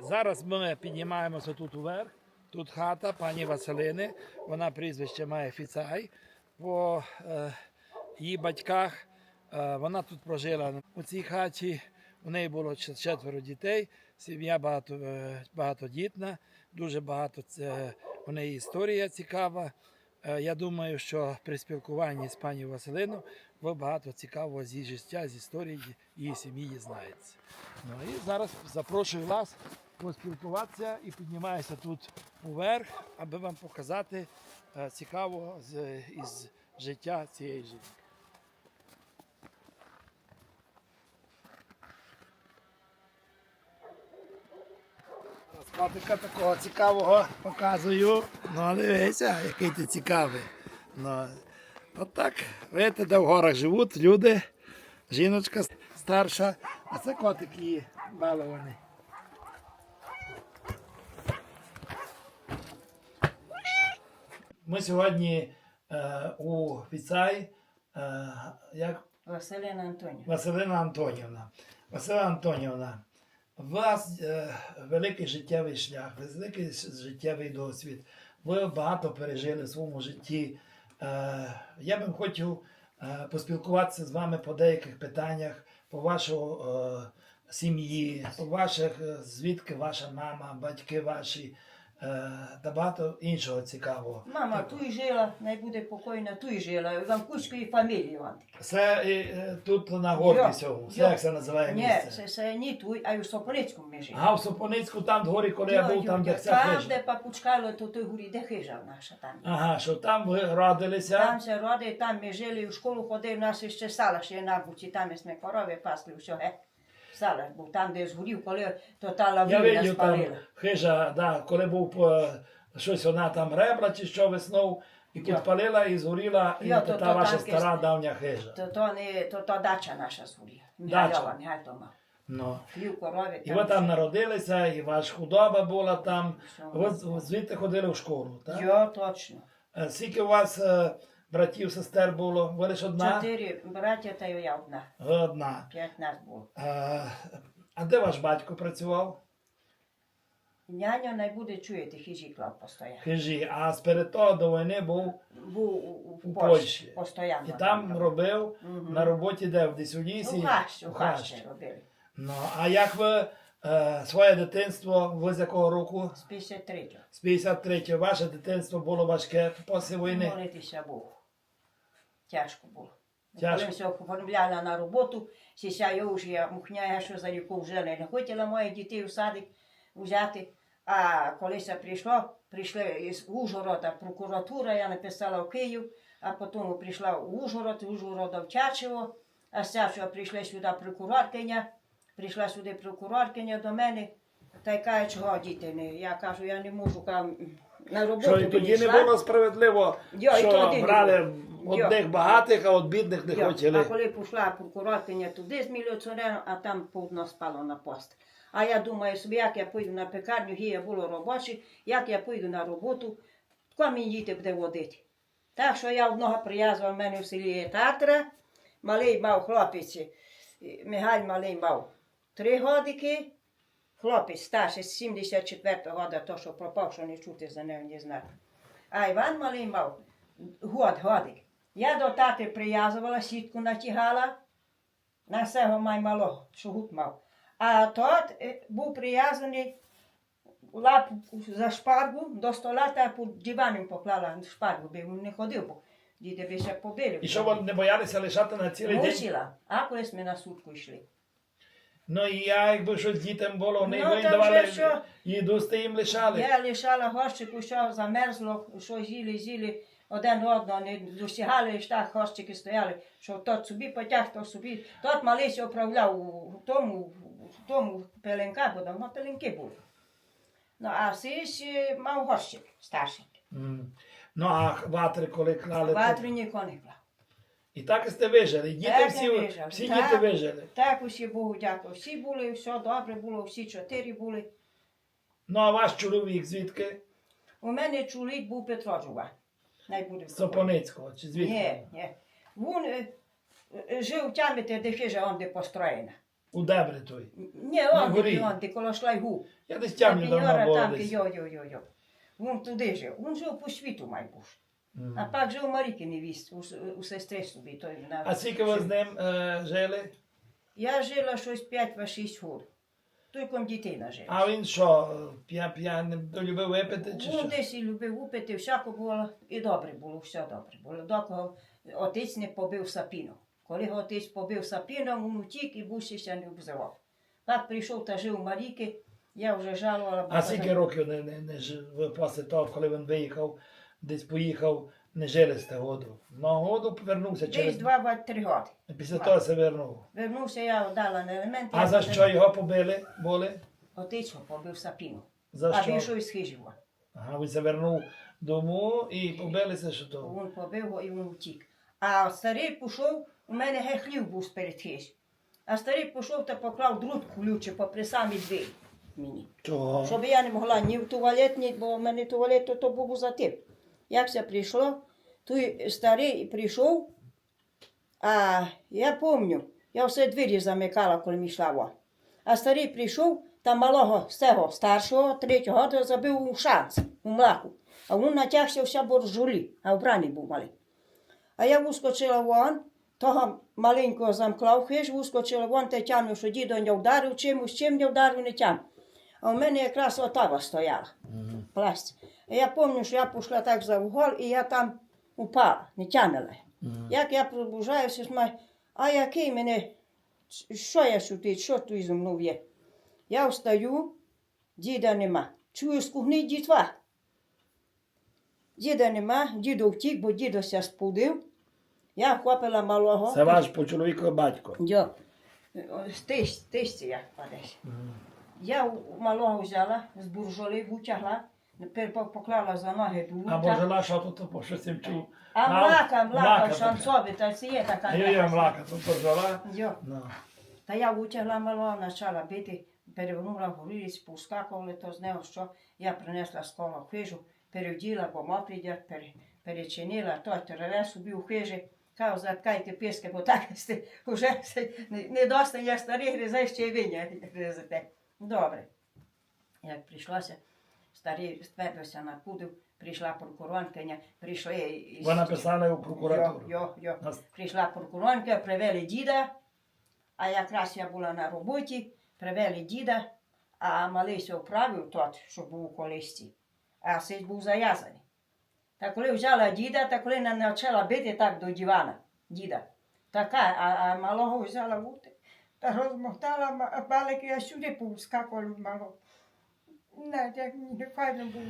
Зараз ми піднімаємося тут уверх. Тут хата пані Василини. Вона прізвище має Фіцай. По е, її батьках е, вона тут прожила у цій хаті. У неї було четверо дітей. Сім'я багато, е, багатодітна, дуже багато це у неї історія цікава. Е, Я думаю, що при спілкуванні з пані Василиною ви багато цікавого з її життя, з історії її сім'ї знаєте. Ну і зараз запрошую вас поспілкуватися і піднімаюся тут уверх, аби вам показати е, цікавого з, із життя цієї жінки. Котика такого цікавого показую. Ну, дивися, який ти цікавий. Ну, от так, видите, де в горах живуть люди, жіночка старша, а це котик її балований. Ми сьогодні е, у Фіцай, е, як Василина Антонівна. Василина Антонівна. Василина Антонівна, вас е, великий життєвий шлях, великий життєвий досвід. Ви багато пережили в своєму житті. Е, я би хотів е, поспілкуватися з вами по деяких питаннях, по вашого е, сім'ї, по ваших, е, звідки ваша мама, батьки ваші та багато іншого цікавого. Мама tu i žela, naj bude pokojna, tu i žela, vam kučko i. Це е, тут на горі цьому. Це як це називає Ні, місце? се, се ni tu, a ju Sopolickom mi žela. Ага, в Сопоницьку, там в горі, коли я був, там, де вся Там, де папучкало, то той гурі, де хижа наша там. Ага, що там ви родилися. Там се роди, там ми жили, в школу ходив, нас ще сала ще на буці, там ми корови пасли, все, е. Сала був, там, де згорів, коли то та Я лавина видів там спалила. хижа, да, коли був е, щось вона там ребра чи що веснув, і підпалила і згоріла, і то, та то ваша стара давня хижа. То, то, не, то, то дача наша згоріла. Дача. Михайлова, Михайло мав. Ну. Хлів корови. І ви там народилися, і ваша худоба була там. Все. Ви з- звідти ходили в школу, так? Йо, точно. Е, Скільки у вас е, братів, сестер було? Ви лише одна? Чотири браття та я одна. Ви одна. П'ять нас було. Е, А де ваш батько працював? Няня не буде чуєте, хижі клав постійно. Хижі, а сперед того до війни був Був у, у, У Польщі. Постійно. і там робив Мгм. на роботі де в десь у лісі. У хащі, у хащі робили. Ну, а як ви е, своє дитинство, ви з якого року? З 53-го. З 53 ваше дитинство було важке після війни. Молитися Богу. Тяжко було. Тяжко. Коли все оформляла на роботу, сіся я вже я мухняя, що за яку вже не хотіла моїх дітей у садик взяти. А коли це прийшло, прийшли із Ужгорода прокуратура, я написала в Київ, а потім прийшла в Ужгород, Ужгорода в Чачево, а з Чачева прийшла сюди прокуроркиня, прийшла сюди прокуроркиня до мене, та й каже, чого діти не. Я кажу, я не можу кажу, на роботу. Що і тоді не було справедливо, і що тоді брали одних багатих, а от бідних не А хотіли. коли пішла прокуроркиня туди з міліціонером, а там повно спало на пост. А я думаю собі, як я поїду на пекарню, гія було робочі, як я поїду на роботу, кого мені діти буде водити. Так що я одного прив'язував в мене в селі є татра, малий мав хлопець, е, малий мав три годики, хлопець старший з 74-го года, то що пропав, що не чути за ним, не знати. А Іван малий мав год, годик. Я до тати прив'язувала, сітку натягала, на всього май мало, що гуд мав. А тот е, був прив'язаний лапу за шпаргу до стола та під диваном поклала шпаргу, бо він не ходив, бо діти би ще побили. І що ви не боялися лишати на цілий день? Мусила, а колись ми на сутку йшли. Ну і я, якби щось дітям було, вони Ну, давали що? їду, сте їм лишали. Я лишала горщику, що замерзло, що з'їли, з'їли один одного, не досягали, і ж так горщики стояли, що тот собі потяг, то собі. Тот мались управляв у тому, в тому пеленка, бо давно пеленки були. Ну, а сись мав горщик старший. М. Ну а ватри, коли клали. Ватрі ніхто не клав. І так сте вижили. Діти Так, всі, я вижила. всі Так. діти вижили. Так усі Богу дякую. Всі були, все добре було, всі чотири були. Ну а ваш чоловік звідки? У мене чоловік був Петро Жува. Най З Сопоницького чи звідки? Ні, ні. Він е, е, жив там, де хижа, он де построєна. У дебри той. Ні, он горі. ти, он ти, коло шлайгу. Я десь тямлю давно там, десь. йо. Він туди жив. Він жив по світу, майбуж. А пак жив у Маріки невіст, у, у сестри собі. Той, на... А скільки ви з ним е, жили? Я жила щось 5-6 год. Тільки дітей жила. А він що, п'я, п'яним любив випити чи що? десь і любив упити, всяко було, і добре було, все добре було. Доки отець не побив сапіну. Коли отець побив сапіном, він утік і ще не обзивав. Так прийшов та жив у Маріки, я вже жалувала. А скільки років не, не, не жив, після того, коли він виїхав, десь поїхав, не жили з году? На году повернувся Десь через... 2-3 роки. Після того се вернув. Вернувся я дала на елементи. А за що його побили? Були? Отець побив сапіну. За а що? він що із хижива. Ага, він се вернув дому і побилися, що то. Він побив його і він утік. А старий пішов, у мене ге хлів був перед хиж. А старий пішов та поклав друт ключі попри самі двері мені. Чого? Щоб я не могла ні в туалет, ні, бо в мене туалет то, то був за тим. Як це прийшло, той старий прийшов, а я пам'ятаю, я все двері замикала, коли йшла. А старий прийшов, та малого з того старшого, третього, то забив у шанс, у млаку. А він натягся вся боржулі, а вбраний був малий. А я вискочила вон, того маленького замкла в хиж, вискочила вон, та тягну, що дідо не вдарив чимось, чим не вдарив, не тягну. А в мене якраз отава стояла, пласть. Я пам'ятаю, що я пішла так за угол, і я там упала, не тягнула. Як я пробужаюся, смаю, а який мене, що я сюди, що тут зі мною є? Я встаю, діда нема. Чую з кухні дітва. Діда нема, дідо втік, бо дідо ся спудив. Я хопила малого. Це ваш по чоловіку батько. Йо. Тись, тись я падеш. Я малого взяла, з буржоли витягла, тепер поклала за ноги до А божила, що тут по щось їм чув. А млака, млака, шанцові, та це є така. Я є млака, тут. Ну. Та я витягла малого, почала бити, перевернула горілиць, поскакували, то з нього, що я принесла з коло хижу, перевділа, бо пере, перечинила, то тереве собі у хижі, Кав, заткайте писки, бо так сте, вже не, досить я старий гризе, ще й виня гризете. Добре. Як прийшлося, старий ствердився на кудив, прийшла прокуронкиня, прийшли із... Ви написали у прокуратуру. Йо, йо, йо. Нас- Прийшла прокуронка, привели діда, а якраз я була на роботі, привели діда, а малий се вправив тот, що був у колисці, а сей був зав'язаний. Та коли взяла діда, та коли не почала бити так до дивана, діда. Така, а, а малого взяла вути. Та розмотала балики, а сюди повскакували малого. Не, як не файно було.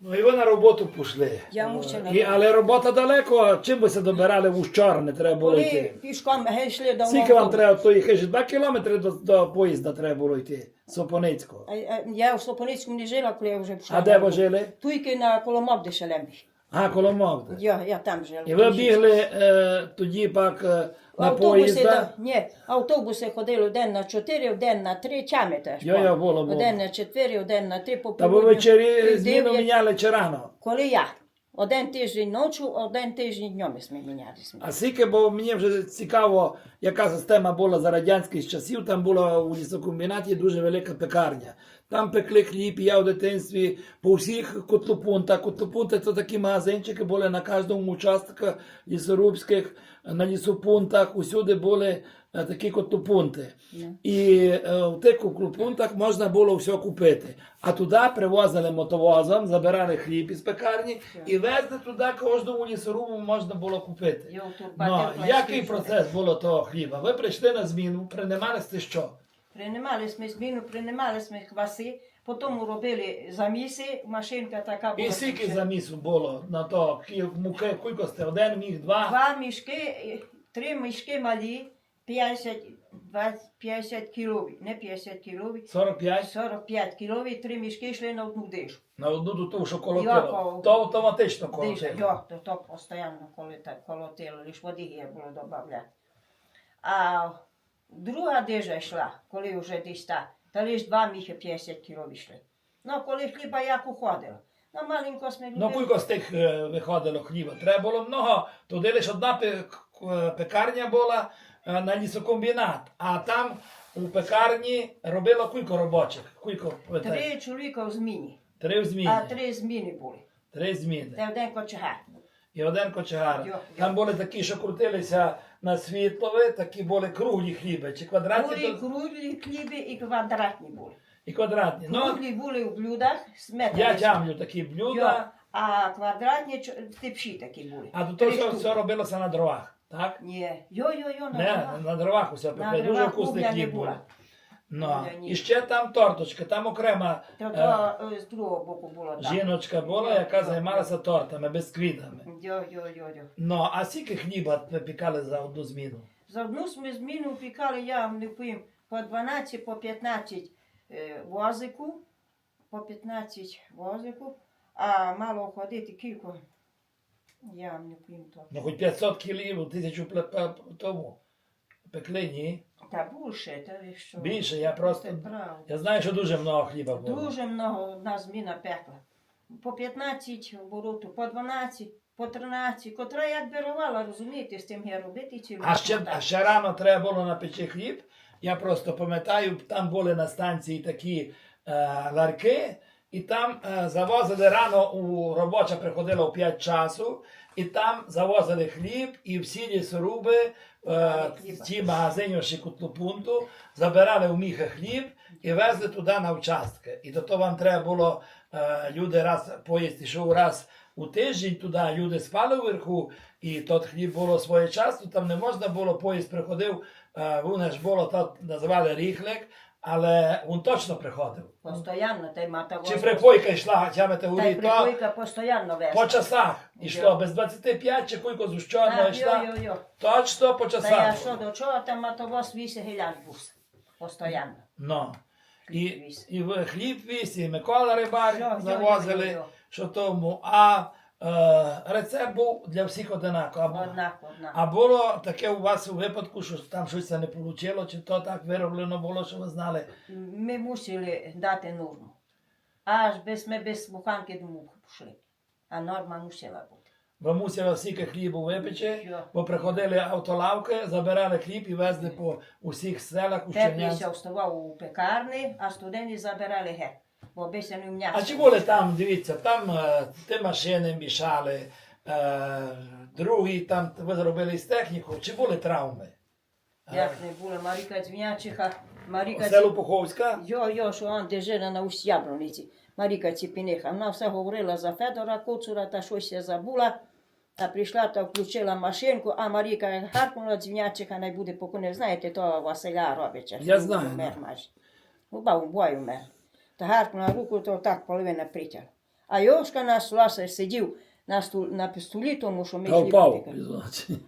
Ну і ви на роботу пішли. Я мусила. І, але робота далеко, а чим ви се добирали в Ущор, не треба було Коли йти. пішком йшли до Скільки вам треба тої хижі? Два кілометри до, до поїзда треба було йти, з Сопоницького. А- а Я в Слопоницькому не жила, коли я вже пішла. А де ви жили? Туйки на Коломок, де Шелембі. А, коло Мовди. Я, я там жила. І ви бігли е, тоді пак е, на Автобуси, поїзда. да, ні, автобуси ходили один на чотири, один на три, чами теж. Йо, йо, було, було. Один на чотири, один на три, по Та ви полудню, вечері зміну дев'ять. міняли чи рано? Коли я? Один тиждень ночі, один тиждень днем ми мінялися. А скільки, бо мені вже цікаво, яка система була за радянських часів. Там була у лісокомбінаті дуже велика пекарня. Там пекли хліб, я в дитинстві по всіх котлопунтах. Котлопунти це такі магазинчики були на кожному участку лісорубських, на лісопунктах. Усюди були е, такі котлопунти. І е, в тих котлопунктах можна було все купити. А туди привозили мотовозом, забирали хліб із пекарні і везли туди кожному лісорубу можна було купити. В Ну, турбаті який процес було того хліба? Ви прийшли на зміну, приймали сте що? Приймали ми зміну, приймали ми кваси, потім робили заміси, машинка така була. І скільки замісу було на то муки, кілько сте? Один міг, два? Два мішки, три мішки малі, 50, 20, 50 кілові, не 50 кілові, 45 45 кілові, три мішки йшли на одну дишу. на одну до того, що колотило. То автоматично колотило. йо, то, то постійно так колотило, лиш води було додавати. А друга дижа йшла, коли вже десь та, та лиш два міхи 50 кілові йшли. Ну, коли хліба як уходило. Ну, маленько ми Ну, кілько з тих е, виходило хліба? Треба було много. Туди лише одна пекарня була е, на лісокомбінат, а там у пекарні робило кілько робочих. Кілько? Три чоловіка в зміні, Три в зміні. а три зміни були. Три зміни. Та один кочегар. І один кочегар. Йо, Там були такі, що крутилися на світлові, такі були круглі хліби. Чи квадратні, Були то... круглі хліби і квадратні були. і квадратні. Ну, Круглі були в блюдах, сметані. я тямлю такі блюда, Йо, А квадратні типші такі були. а до того все, все робилося на дровах. Так? Ні, йо-йо-йо, на Не, дровах. на дровах усе На пекли. Дуже вкусний хліб був. Ну, і ще там торточка, там окрема То е, то е, з другого боку було так. жіночка була, Йо, яка йо, займалася тортами, бісквітами. Йо-йо-йо-йо. Ну, а скільки хліба випікали за одну зміну? За одну ми зміну пікали, я вам не пим, по 12, по 15 е, возику, по 15 возику, а мало ходити кілька, я вам не пим то. Ну, хоч 500 кілів, тисячу пле- пе- тому. Пекли, ні? Та більше, та ви що? Більше, я просто. Я знаю, що дуже много хліба було. Дуже много одна зміна пекла. По 15 обороту, по 12, по 13, котра як дарувала, розумієте, з цим я робити чи А ще, а ще рано треба було напечи хліб. Я просто пам'ятаю, там були на станції такі е, ларки, і там е, завозили рано у робоча приходила о 5 часу, і там завозили хліб, і всі лісоруби, е, ті магазинівші котлопункту, забирали в міха хліб і везли туди на участки. І до того вам треба було е, люди раз поїзд йшов раз у тиждень туди, люди спали вверху, і тот хліб було своєчасно, там не можна було, поїзд приходив, е, воно ж було то називали ріхлик, але він точно приходив. Постоянно, та й мата Чи припойка йшла, тямите Та й горі, то припойка постоянно везла. по часах йшло, без 25 чи куйко з ущорно Так, йшла, точно по Та я часах. що до чого, там матовоз віси гіляк бус. Постоянно. Ну. І, і в хліб віз, і Микола Рибар завозили, що тому. А рецепт був для всіх одинаково. Або- Однак, однак. А було таке у вас у випадку, що там щось не вийшло, чи то так вироблено було, що ви знали. Ми мусили дати норму. Аж без ми без буханки до мух пішли. А норма мусила бути. Ви мусили стільки хлібу випече, бо приходили автолавки, забирали хліб і везли по усіх селах у Чернянську. вставав у пекарні, а студенти забирали геть. Бо бися не м'ясо. А чи були там, дивіться, там е, ті машини мішали, е, другі там ви зробили з техніку, чи були травми? Як не було, Маріка Дзвінячиха, Маріка Село Пуховська? Йо, йо, що он де жила на усть Яблониці, Маріка Ціпіниха. Вона все говорила за Федора Коцура, та щось я забула. А прийшла та включила машинку, а Маріка як гаркнула дзвінячиха, не буде покуне. Знаєте, то Василя Робича. Я знаю, Умер да. майже. Уба у бою умер. Та гаркнула руку, то так половина притяг. А Йошка на столі сидів на, стул, на столі, тому що ми Та впав.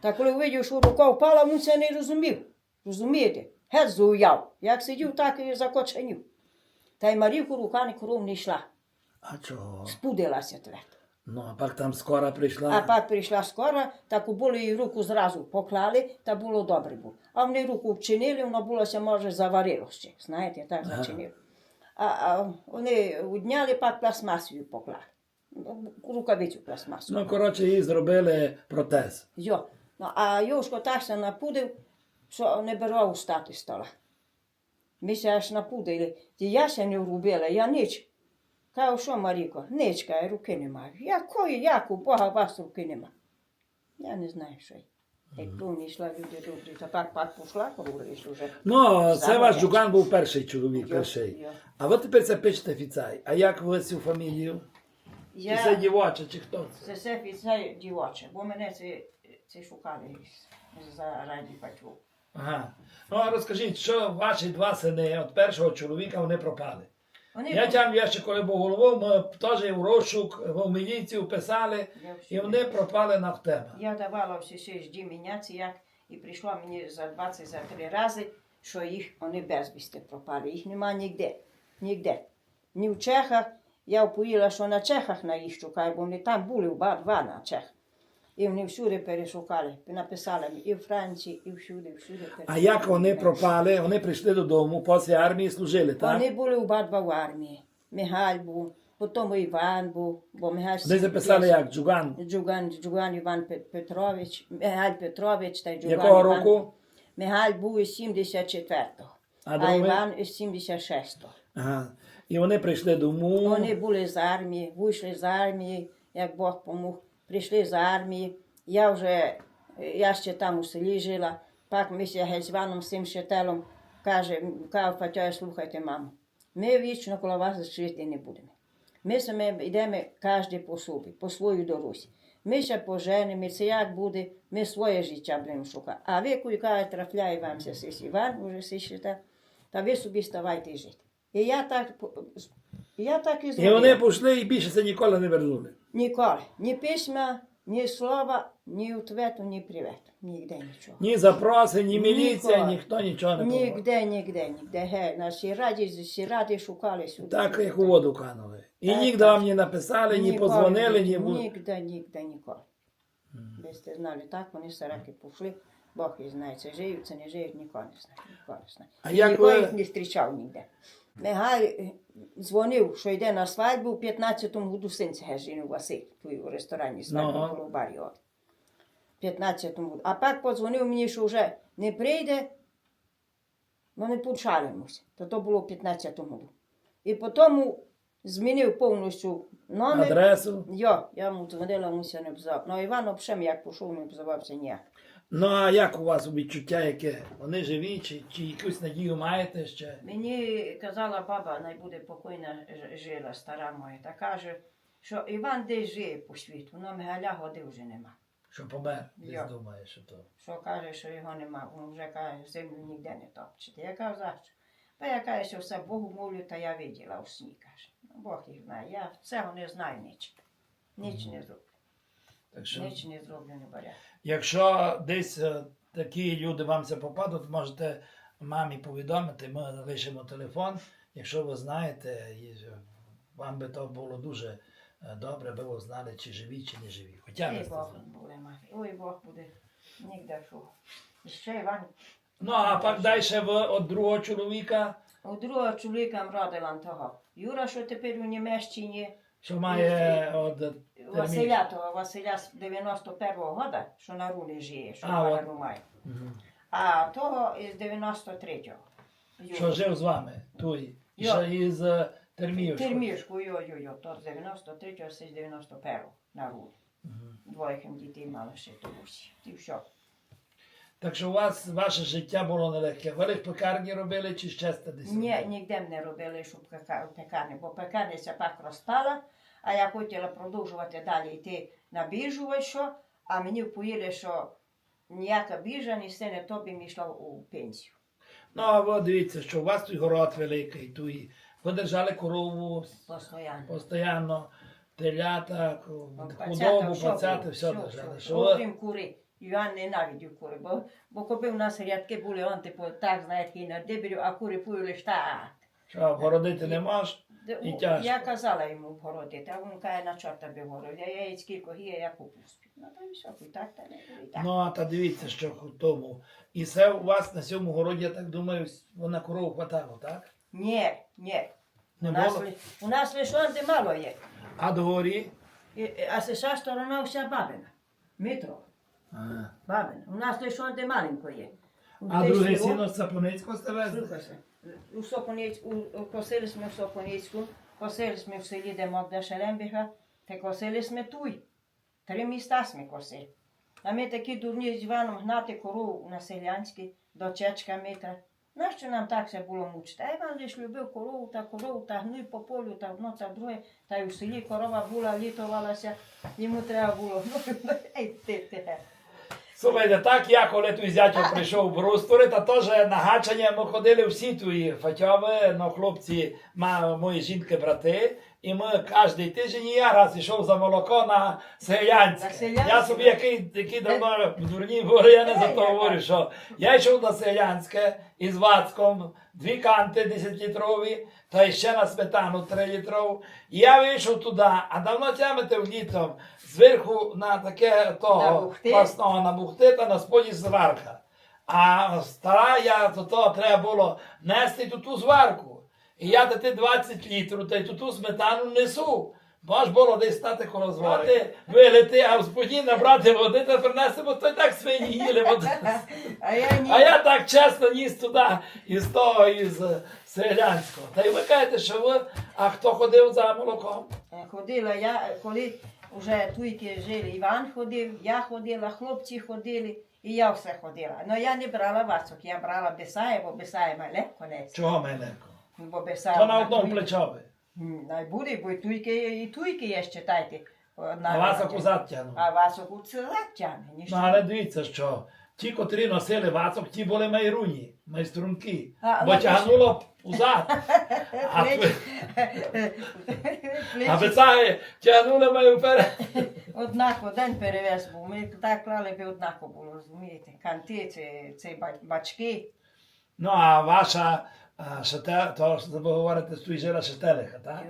Та коли видів, що рука впала, він це не розумів. Розумієте? Геть зуяв. Як сидів, так і закоченів. Та й Марівку рука не кров не йшла. А чого? Спудилася твердо. Ну, а пак там скоро прийшла. А пак прийшла скоро, так у було їй руку зразу поклали, та було добре було. А вони руку вчинили, воно булося, може, заварило ще. Знаєте, так Ага. А, а вони удняли, пак пластмасові поклали. Рукавицю пластмасову. Ну, коротше, їй зробили протез. Йо. Ну, а Йошко так се напудив, що не беру встати з стола. Ми се аж напудили. Ті я се не врубила, я ніч. Кажу, що Маріко, ніч, каже, руки немає. Якої, як у Бога вас руки нема? Я не знаю, що й. Як mm. йшла люди добрі, та так пак пішла, говориш уже. Ну, це ваш. Джуган був перший чоловік, перший. А ви тепер це пишете офіцай. А як ви цю фамілію? Чи це Я, дівоча, чи хто це? це все це дівоче, бо мене це, це шукали за раді пачу. Ага. Ну, а розкажіть, що ваші два сини від першого чоловіка вони пропали? Вони Я тям, я ще коли був головою, ми теж в розшук, в міліцію писали, і вони пропали на тема. Я давала всі жді міняться, як і прийшло мені за 20 за три рази, що їх вони безвісти пропали. Їх нема ніде. Ніде. Ні в Чехах. Я впоїла, що на Чехах на їх шукаю, бо вони там були два, два на Чех. І вони всюди перешукали, написали і в Франції, і всюди, всюди. перешукали. А як вони пропали? Вони прийшли додому, після армії служили, так? Вони були обидва в армії. Михайль був, потім Іван був, бо Михайль... Вони записали як Джуган. Джуган, Джуган Іван Петрович, Михайль Петрович та Джуган Якого Іван. року? Михайль був із 74-го. А а? Іван із 76-го. Ага. І вони прийшли дому. Вони були з армії, вийшли з армії, як Бог помог. Прийшли з армії. Я вже, я ще там у селі жила. Пак ми ще геть з цим щителом каже, каже Фатьоя, слухайте, мамо, ми вічно коло вас жити не будемо. Ми саме йдемо кожен по собі, по свою дорозі. Ми ще поженемо, це як буде, ми своє життя будемо шукати. А ви, коли каже, трафляє вам це сись Іван, уже сищите, та ви собі ставайте жити. І я так, я так і І вони пішли і більше це ніколи не вернули. Ніколи. Ні письма, ні слова, ні ответу, ні привету. Нігде нічого. Ні запроси, ні міліція, Ніколи. ніхто нічого не помог. Нігде, нігде, нігде. Ге, наші раді, всі раді шукали сюди. Так, як у воду канули. І Так, ніде так. вам ні написали, ні Ніколи, подзвонили, ні... бу- Нігде, нігде, ніколи. Ви сте знали, так вони сараки пішли. Бог і знає, це живуть, це не живуть, ніхто не знає. Ніхто не знає. А І як ніхто ви- їх не зустрічав ніде. Мигай е, дзвонив, що йде на свадьбу у 15-му году син жінив Василь, тут у ресторані свадьбу Ну. коло барі. 15-му году. А пак подзвонив мені, що вже не прийде, ну не почалимося. То то було в 15-му году. І потім змінив повністю номер. Адресу. Йо, я йому дзвонила, він не обзав. Ну, Іван взагалі, як пішов, не обзивався ніяк. Ну а як у вас відчуття, яке? Вони живі, чи, чи якусь надію маєте ще? Мені казала баба, най буде покойна жила, стара моя, та каже, що Іван десь жиє по світу, ну Мигаля годи вже нема. Що помер? Десь Я. думаєш, що то. Що каже, що його нема, він вже каже, землю ніде не топчете. Я кажу, за що? Та я кажу, що все Богу молю, та я виділа у сні, каже. Ну, Бог їх знає, я цього не знаю ніч. Ніч не зроблю, Так що, ніч не зроблю, не якщо десь е, такі люди вам це попадуть, можете мамі повідомити, ми лишимо телефон. Якщо ви знаєте, і, е, вам би то було дуже е, добре, би ви знали, чи живі, чи не живі. Хоча Ой, би Бог буде мати, ой, Бог буде, нігде що. І ще Іван, Ну, а пак далі ви від другого чоловіка, у другого чоловіка родила того. Юра, що тепер у Німеччині, що має від Василя того, Василя з 91-го года, що на рулі жиє, що А, на от. Мгм. А того із 93-го. Що жив з вами, той, і Я. ще із е, Терміївського. Термішку, йо-йо-йо, то з 93-го, з 91-го на рулі. Мгм. Двоє дітей мали ще тому. І все. Так що у вас ваше життя було нелегке. Ви в пекарні робили чи ще десь? Ні, ніде не робили, щоб пека- пекарні, бо пекарниця пак розпала, а я хотіла продовжувати далі йти на біржу, що, а мені впоїли, що ніяка біржа, ні сине тобі мені йшла у пенсію. Ну, а ви дивіться, що у вас тут город великий, тут і ви держали корову Постоянно. постійно, телята, худобу, все пацяти, все все, держали. все. Що ви... Окрім кури. Я ненавидів кури, бо, бо коли в нас рядки були, он типу так, знаєте, і на дебелю, а кури пуїли ж. Що, городити не? Де- І тяжко. Я казала йому вгородити, а він каже, на чорта би город. Я яєць кілько гіє, я куплю. Ну, то і все, і так, та не і так. Ну, а та дивіться, що в тому. І все у вас на цьому городі, я так думаю, на корову хватало, так? Ні, ні. Не у, нас, було? у нас лише мало є. А догорі? І- А сеша сторона вся бабина. Митро, Ага. бабина. У нас лише онде маленько є. У А друге сіно з Сапоницького сте везли? У Соконіць, у, у, косили ми в Соконіцьку, косили ми в селі, де Могда Шелембіха, та косили ми туй. Три міста ми косили. А ми такі дурні з Іваном гнати корову на селянській, до чечка метра. Нащо нам так все було мучити? А Іван лиш любив корову та корову, та гнуй по полю, та одно, та друге, та й у селі корова була, літувалася, йому треба було. Ну, ей, ти, ти. Слухайте, так я, коли той зятько прийшов в Бруствори, та теж на гачання ми ходили всі твої. Фатьови, ну хлопці, ма, мої жінки, брати, і ми кожен тиждень я раз йшов за молоко на Селянське. Я собі який, який давно в дурні були, я не за то Ей, говорю, що я йшов на Селянське із Вацком, дві канти 10-літрові, та ще на сметану 3 літрову. І я вийшов туди, а давно тямите в літом, зверху на таке того класного набухти та на споді зварка. А стара я то, то треба було нести ту ту зварку. І я та ти 20 літрів та й ту сметану несу. Може було десь стати коло звати, вилити, а в спині набрати води та принести, бо то й так свині їли води. А я ні. А я так чесно ніс туди із того, із е, селянського. Та й ви кажете, що ви, а хто ходив за молоком? Е, Ходила я, коли вже туйки жили, Іван ходив, я ходила, хлопці ходили, і я все ходила. Ну я не брала вацок, я брала Бесає, бо Бесає має легко нести. Чого менеко? Бо Бесає То на одному плечові. Най буде, бо і туйки, і туйки є, читайте. А вас акузат тягнув. А вас окуцелат тягне. Ну, але дивіться, що ті, котрі носили вацок, ті були майруні, майструнки. Бо ну, тягнуло узад. А, а бицаги тягнули маю вперед. Однако день перевез був. Ми так клали би однако було, розумієте. Канти, це, це бачки. Ну, а ваша а, шете, то ви говорите, жила шетелиха, так?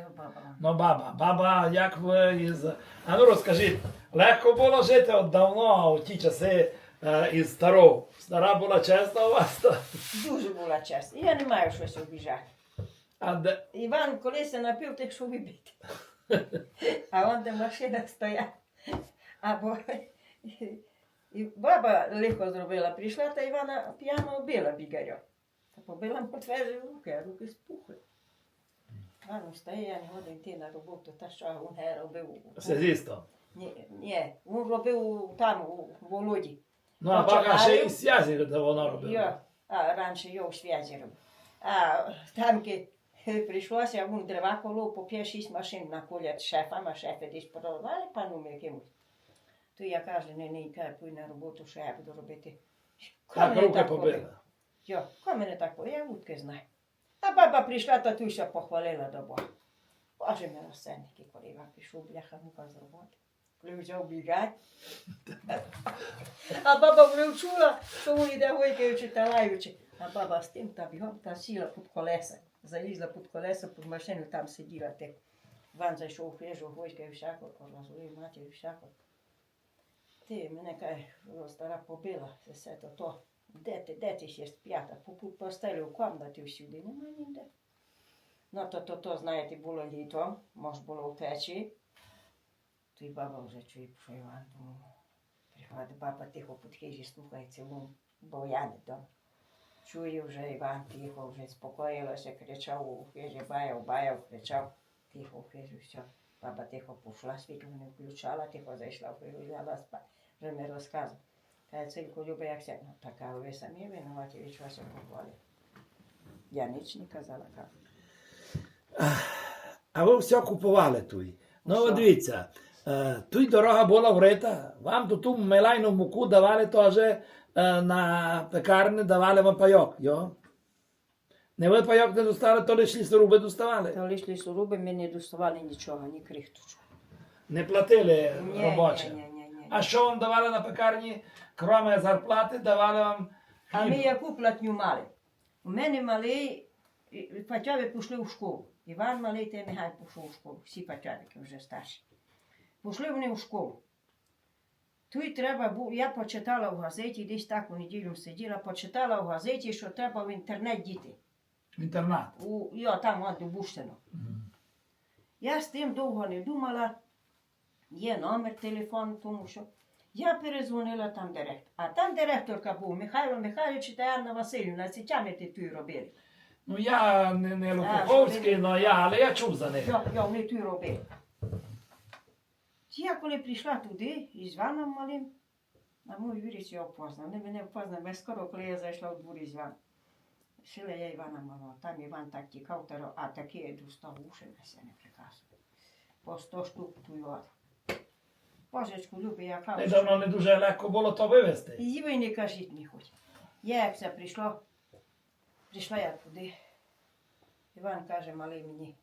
Ну, баба, баба, як ви із. А ну розкажіть, легко було жити от давно, у ті часи е, із старого. Стара була чесна у вас. Дуже була честь. Я не маю щось обіжати. А де, Іван колись се напив, так що вибити. А он де машина стояла. Або і баба лихо зробила, прийшла та Івана п'яно била бігаря. Та побила му твежі руки, а руки спухли. Іван встає, я не годин йти на роботу, та що він робив. Сезісто. Ні, ні, він робив там, у Володі. Ну, а Починаю. ще і зв'язі, де вона робила. A раніше його связі робив. А там прийшлося, він дрова коло по 5-6 машин на колять шефам, а шефи десь продавали пану якимось. То я кажу, не, не, пуй на роботу, що я буду робити. Так так побила. Йо, ко мене так побив? Я утки знаю. А баба прийшла, та туся похвалила до Бога. Боже милосердники, коли Іван пішов, бляха, мука з роботи. Коли взяв бігать. А баба вже чула, що він йде гойкаючи та лаючи. А баба з тим та бігом та сіла під колеса. Залізла під колеса, під машину, там сиділа ти. Іван зайшов хижу, гойкає всяко, розумів матір всяко. Ти мене каже, стара побила, все то то. Де ти, де ти ще сп'ята? По під в комнаті всюди, нема ніде. Ну, то, то, то, знаєте, було літо, може було в печі. То й баба вже чує, що Іван думав. Приходить баба тихо під хижі, слухає цілу, бо я не дом. Чує вже Іван тихо, вже спокоїлося, кричав у хижі, баяв, баяв, кричав. Тихо в хижі, все. Баба тихо пішла, світло не включала, тихо зайшла в хижу, ляла спати. Вже не Каже, цилько любить, як сяк. Ну, така, ви самі винуваті, від чого похвали. Я ніч не казала, кажу. А ви все купували туй. Ну, от дивіться, е, туй дорога була врита, вам ту ту мелайну муку давали теж е, на пекарні, давали вам пайок, йо? Не ви пайок не достали, то лише лісоруби доставали. Та лиш лісоруби ми не доставали нічого, ні крихточку. Не платили ні, ні, ні, ні. А що вам давали на пекарні? Кроме зарплати, давали вам А ми яку платню мали? У мене малий, патьові пішли в школу. Іван малий та нехай пішов в школу. Всі патьовики вже старші. Пішли вони в школу. Тут треба було, я почитала в газеті, десь так у неділю сиділа, почитала в газеті, що треба в інтернет діти. в інтернат. У, йо, там от до Буштино. Я з тим довго не думала. Є номер телефону, тому що я перезвонила там директор. А там директорка був Михайло Михайлович та Анна Васильівна, ці тями ти тут робили. Ну я не, не А, Лукаховський, що ви- но я, але я чув за них. Йо, йо, вони тут робили. Я коли прийшла туди із Іваном малим, а мій Юрій його познав. Не мене впознав, без скоро, коли я зайшла в двір із Іваном. Сила я Івана мала, там Іван так тікав, а такі достав уші на себе прекрасно. По сто штук ту от. Божечку, любі, я кажу. Недавно не дуже легко було то вивезти. І ви не кажіть мені хоч. Я як це прийшло, прийшла я туди. Іван каже, малий мені,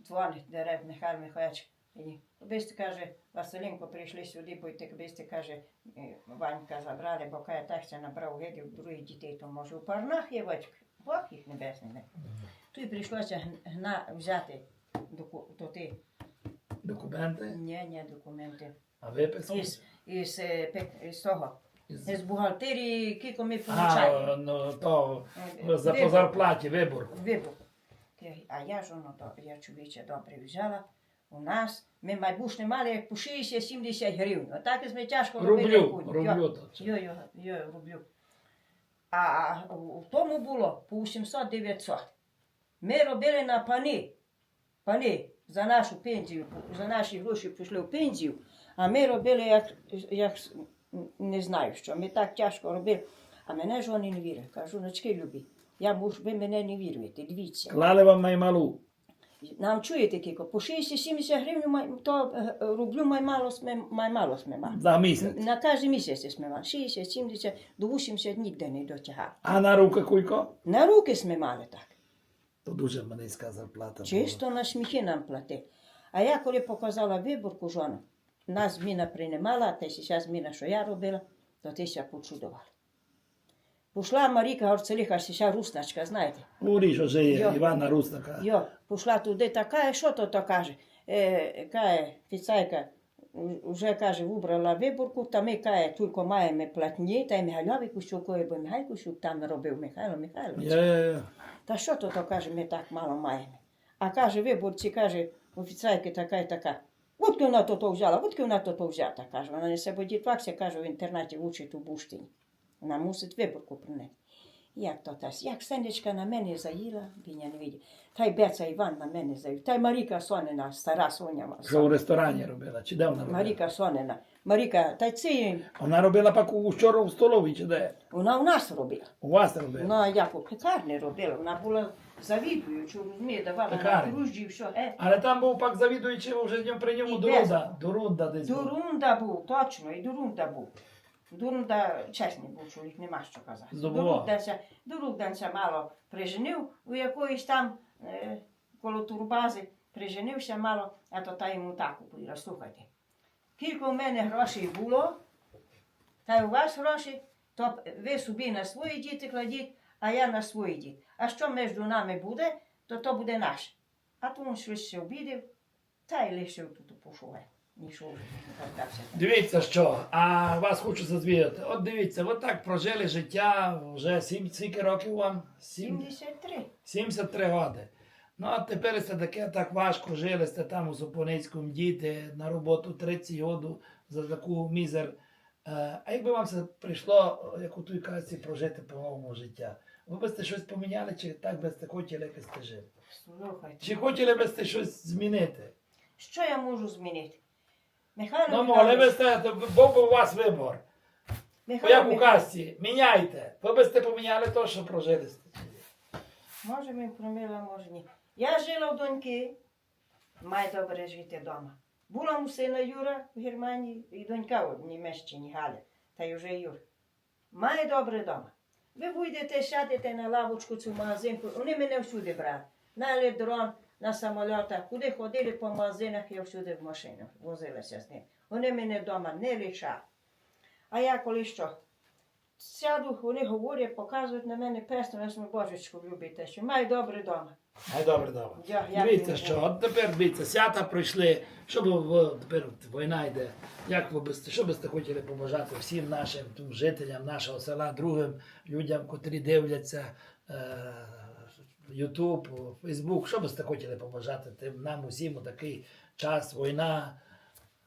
дзвонить дерев Михайло Михайлович. Мені, бисти каже, Василенко прийшли сюди, бо ти бисти каже, е, Ванька забрали, бо каже, так ще набрав гидів других дітей, то може у парнах є батько, Бог їх небесний. Не. Тут прийшлося гна взяти доку, то ти, Документи, ні, ні, документи. А виписку. Із, із, із того, з бухгалтерії, кілько ми А, получаємо. ну то за по вибор. зарплаті вибор. Ти- А я ж воно, то, я чоловіче добре взяла, У нас ми майбутнє мали як по 60-70 гривень. Отак і ми тяжко Рублю, робили рублю це. Йо, йо, йо, рублю. А в тому було по 800-900. Ми робили на пани. Пани за нашу пенсію, за наші гроші пішли в пенсію, а ми робили як, як не знаю що. Ми так тяжко робили. А мене ж вони не вірять. Кажу, ночки любі. Я мушу, ви мене не віруєте, дивіться. Клали вам маймалу. Нам чуєте кілько, по 60-70 гривень, то е, рублю май мало сме, май мало сме мали. За місяць. На кожен місяць сме мали. 60, 70, до 80 ніде не дотягав. А на руки кулько? На руки сме мали так. То дуже низька зарплата. була. Чисто на сміхи нам плати. А я коли показала виборку жону, нас зміна приймала, а те ся зміна, що я робила, то ти ся почудувала. Пішла Маріка Горцеліха, ся русначка, знаєте. Урі, що жиє, Івана Руснака. Йо, пішла туди така, що то то каже. Е, каже, фіцайка, вже каже, вибрала виборку, та ми каже, тільки маємо платні, та й Михайлові Кущукові, бо Михайло Кущук там робив Михайло Михайлович. Є. Та що то, то каже, ми так мало маємо. А каже, виборці, каже, офіцайки така і така. От вона то то взяла, от вона то то взята, каже. Вона не себе дітвакся, каже, в інтернаті вчить у Буштині. Вона мусить виборку принести. Як то тась, як Сенечка на мене заїла, він я не видів. Та й Беца Іван на мене заїв. Та й Маріка Сонина, стара Соня. Що в ресторані робила? Чи де вона робила? Маріка Сонина. Маріка, та й це Вона робила паку вчора в столовій, чи де? вона у нас робила. У вас робила? Вона як у пекарні робила, вона була завідуючою, розуміє, давала на Пекарні? дружджі, все. Е. Але там був пак завідуючий вже днем при ньому І Дурунда. Дурунда десь був. Дурунда був, точно, і Дурунда був. Дурунда чесний був чоловік, нема що казати. Здобував. Дурунданця, Дурунданця мало приженив, у якоїсь там е, коло турбази приженився мало, а то та йому так повіла. Слухайте, кілька в мене грошей було, та й у вас гроші, то ви собі на свої діти кладіть, а я на свої діти. А що між нами буде, то то буде наше. А то він щось се обідав, та й лишив тут не. Дивіться що, а вас хочу зазвірити. От дивіться, от так прожили життя вже сім, скільки років вам? Сім, 73. 73 роки. Ну, а тепер це таке так важко жили, сте там у Супоницькому діти на роботу 30 году за таку мізер. Е, А якби вам це прийшло, як у той казці, прожити по-новому життя? Ви б сте щось поміняли, чи так би сте хотіли, як сте жили? Слухайте, Чи хотіли би сте щось змінити? що я можу змінити? Михайло Ну, могли би Михайлович, сте, то був би у вас вибор. Бо Михайло як у Михайлович, казці, міняйте. Ви б сте поміняли то, що прожили сте. може ми промила, може ні. Я жила в доньки, має добре жити вдома. Була у сина Юра в Германії і донька в Німеччині Галя, та й вже Юр. Має добре вдома. Ви вийдете, сядете на лавочку цю магазинку, вони мене всюди брали. На еледрон, на самолітах, куди ходили по магазинах, я всюди в машинах возилася з ним. Вони мене вдома не лишали. А я коли що? Сяду, вони говорять, показують на мене пестом, я божечку, любите, що маю добре вдома. Ай, добре, добре. Я- я Дивіться, не що от тепер дивіться, свята прийшли. Що б ви тепер от війна йде? Як ви би що бисте хотіли побажати всім нашим тим жителям нашого села, другим людям, котрі дивляться е, Ютуб, Фейсбук, що би сте хотіли побажати тим нам усім у такий час, війна.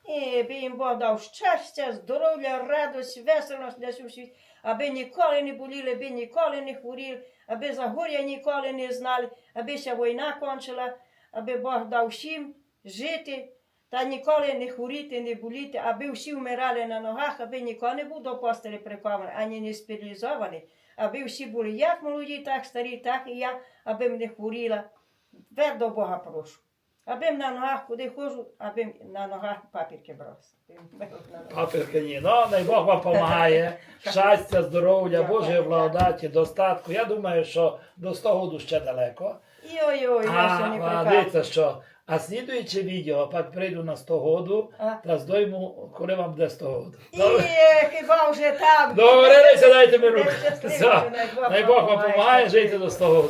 І би їм Бог дав щастя, здоров'я, радость, веселость для всіх світ, аби ніколи не боліли, аби ніколи не хворіли, аби загоря ніколи не знали, аби ся війна кончила, аби Бог дав всім жити та ніколи не хворіти, не боліти, аби всі вмирали на ногах, аби ніхто не був до постелі прикований, ані не спілізований, аби всі були як молоді, так старі, так і я, аби не хворіла. Тепер Бога прошу. Аби на ногах куди ходжу, аби на ногах папірки брос. Папірка ні. Ну, най Бог вам допомагає. Щастя, здоров'я, Божої благодаті, достатку. Я думаю, що до 100 году ще далеко. Йой-йой, я ще не а дивіться, що. А слідуюче відео, пак прийду на 100 году, та здойму, коли вам буде 100 году. І хіба вже там. Договорилися, дайте мені руку. Най Бог вам допомагає жити до 100 году.